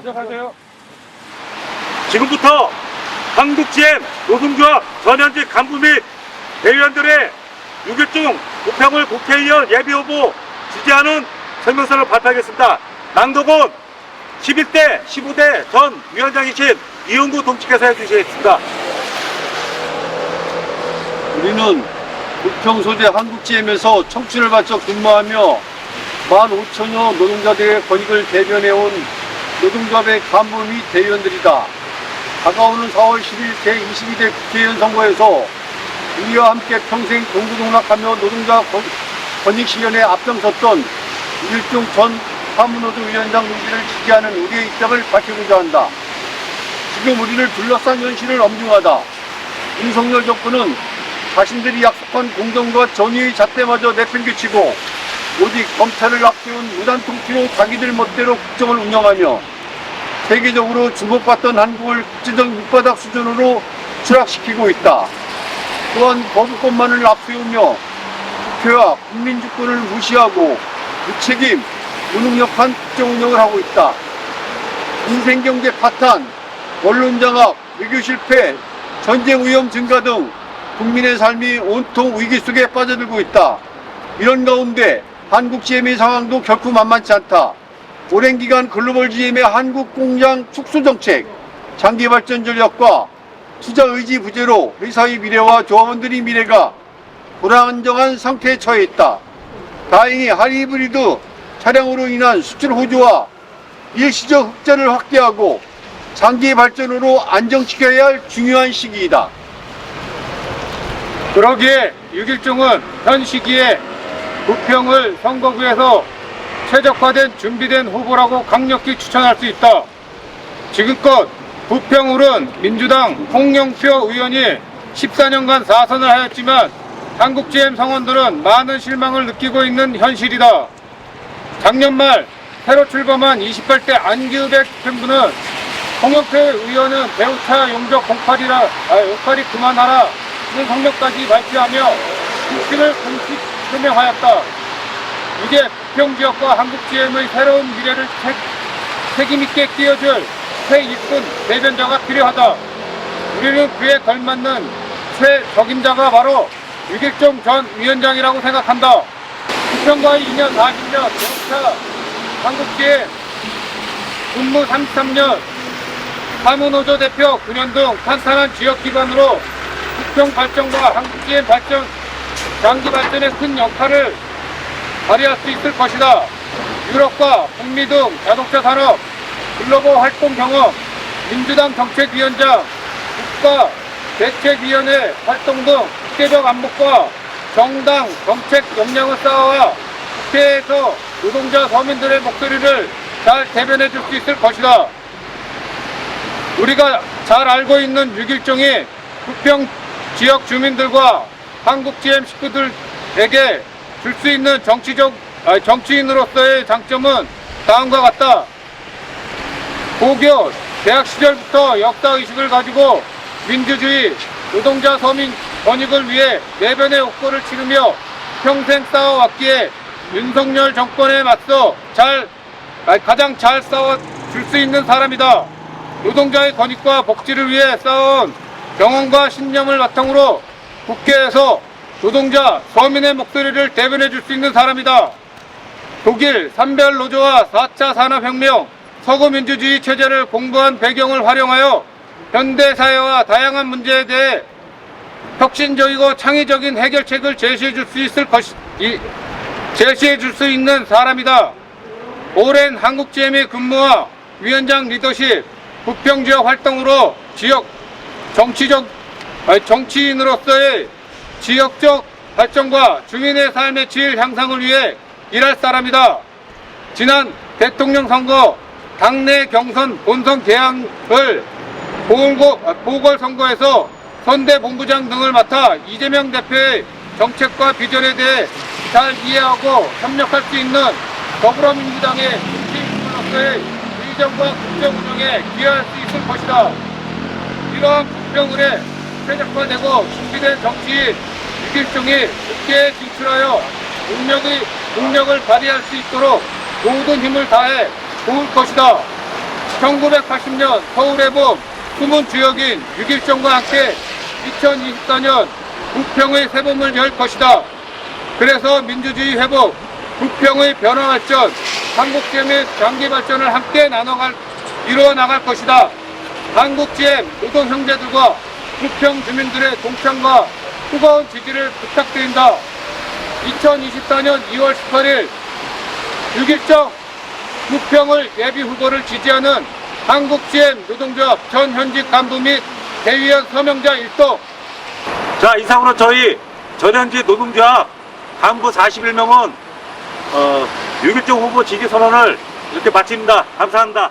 시작하세요. 지금부터 한국GM 노동조합 전현직 간부 및 대의원들의 6.1중 우평을 국회의원 예비후보 지지하는 성명서를 발표하겠습니다. 낭독은 11대 15대 전 위원장이신 이용구 동치께서 해주시겠습니다. 우리는 부평 소재 한국GM에서 청춘을 바쳐 근무하며 15,000여 노동자들의 권익을 대변해온 노동조합의 간부 및 대의원들이다. 다가오는 4월 10일 제22대 국회의원 선거에서 우리와 함께 평생 동고동락하며 노동자 권- 권익 실현에 앞장섰던 일종 전 사무노조 위원장 노지를 지지하는 우리의 입장을 밝히고자 한다. 지금 우리를 둘러싼 현실을 엄중하다. 윤석열 정부는 자신들이 약속한 공정과 정의의 잣대마저 내팽개치고 오직 검찰을 앞세운 무단 통치로 자기들 멋대로 국정을 운영하며 세계적으로 주목받던 한국을 국제적 밑바닥 수준으로 추락시키고 있다. 또한 거부권만을 앞세우며 국회와 국민 주권을 무시하고 무책임, 무능력한 국정 운영을 하고 있다. 인생경제 파탄, 언론 장악, 외교 실패, 전쟁 위험 증가 등 국민의 삶이 온통 위기 속에 빠져들고 있다. 이런 가운데 한국 GM의 상황도 결코 만만치 않다. 오랜 기간 글로벌 GM의 한국 공장 축소 정책, 장기 발전 전략과 투자 의지 부재로 회사의 미래와 조합원들의 미래가 불안정한 상태에 처해 있다. 다행히 하이브리드 차량으로 인한 수출 호조와 일시적 흑자를 확대하고 장기 발전으로 안정시켜야 할 중요한 시기이다. 그러기에 6.1중은 현 시기에 부평을 선거구에서 최적화된 준비된 후보라고 강력히 추천할 수 있다. 지금껏 부평울은 민주당 홍영표 의원이 14년간 4선을 하였지만 한국GM 성원들은 많은 실망을 느끼고 있는 현실이다. 작년 말 새로 출범한 28대 안기읍의 팬분은 홍영표 의원은 배우차 용적 공팔이라, 아, 용팔이 그만하라 는 성명까지 발표하며 국시를 공식 표명하였다. 이제 부평 지역과 한국GM의 새로운 미래를 책, 책임있게 끼워줄 새 이쁜 대변자가 필요하다. 우리는 그에 걸맞는 새 적임자가 바로 유길종 전 위원장이라고 생각한다. 부평과의 2년 40년 배우차 한국GM 근무 33년 사무노조 대표 9년 등 탄탄한 지역 기반으로 부평 발전과 한국GM 발전, 장기 발전에 큰 역할을 발휘할 수 있을 것이다. 유럽과 북미 등 자동차 산업, 글로벌 활동 경험, 민주당 정책위원장, 국가 대책위원회 활동 등 국제적 안목과 정당 정책 역량을 쌓아와 국회에서 노동자 서민들의 목소리를 잘 대변해 줄 수 있을 것이다. 우리가 잘 알고 있는 6.1종이 부평 지역 주민들과 한국 GM 식구들에게 줄 수 있는 정치적, 아니, 정치인으로서의 장점은 다음과 같다. 고교, 대학 시절부터 역사 의식을 가지고 민주주의, 노동자 서민 권익을 위해 내변의 옥고를 치르며 평생 싸워왔기에 윤석열 정권에 맞서 잘, 가장 잘 싸워줄 수 있는 사람이다. 노동자의 권익과 복지를 위해 쌓아온 경험과 신념을 바탕으로 국회에서 노동자, 서민의 목소리를 대변해 줄 수 있는 사람이다. 독일 산별 노조와 4차 산업혁명, 서구민주주의 체제를 공부한 배경을 활용하여 현대 사회와 다양한 문제에 대해 혁신적이고 창의적인 해결책을 제시해 줄 수 있을 것이, 이- 제시해 줄 수 있는 사람이다. 오랜 한국GM의 근무와 위원장 리더십, 부평 지역 활동으로 지역 정치적 정치인으로서의 지역적 발전과 주민의 삶의 질 향상을 위해 일할 사람이다. 지난 대통령 선거 당내 경선 본선 개항을 보궐, 보궐선거에서 선대본부장 등을 맡아 이재명 대표의 정책과 비전에 대해 잘 이해하고 협력할 수 있는 더불어민주당의 정치인으로서의 의정과 국정 운영에 기여할 수 있을 것이다. 이러한 부평을에 최적화되고 준비된 정치인 유길종이 국회에 진출하여 능력의, 능력을 발휘할 수 있도록 모든 힘을 다해 도울 것이다. 1980년 서울의 봄 숨은 주역인 6.1정과 함께 2024년 부평의 새봄을 열 것이다. 그래서 민주주의 회복, 부평의 변화 발전, 한국GM의 장기 발전을 함께 나눠갈, 이루어 나갈 것이다. 한국GM 노동 형제들과 부평 주민들의 동참과 뜨거운 지지를 부탁드린다. 2024년 2월 18일 6.1정 부평을 예비 후보를 지지하는 한국GM 노동조합 전 현직 간부 및 대의원 서명자 일동 자, 이상으로 저희 전현직 노동조합 간부 41명은 어, 6.1정 후보 지지 선언을 이렇게 마칩니다. 감사합니다.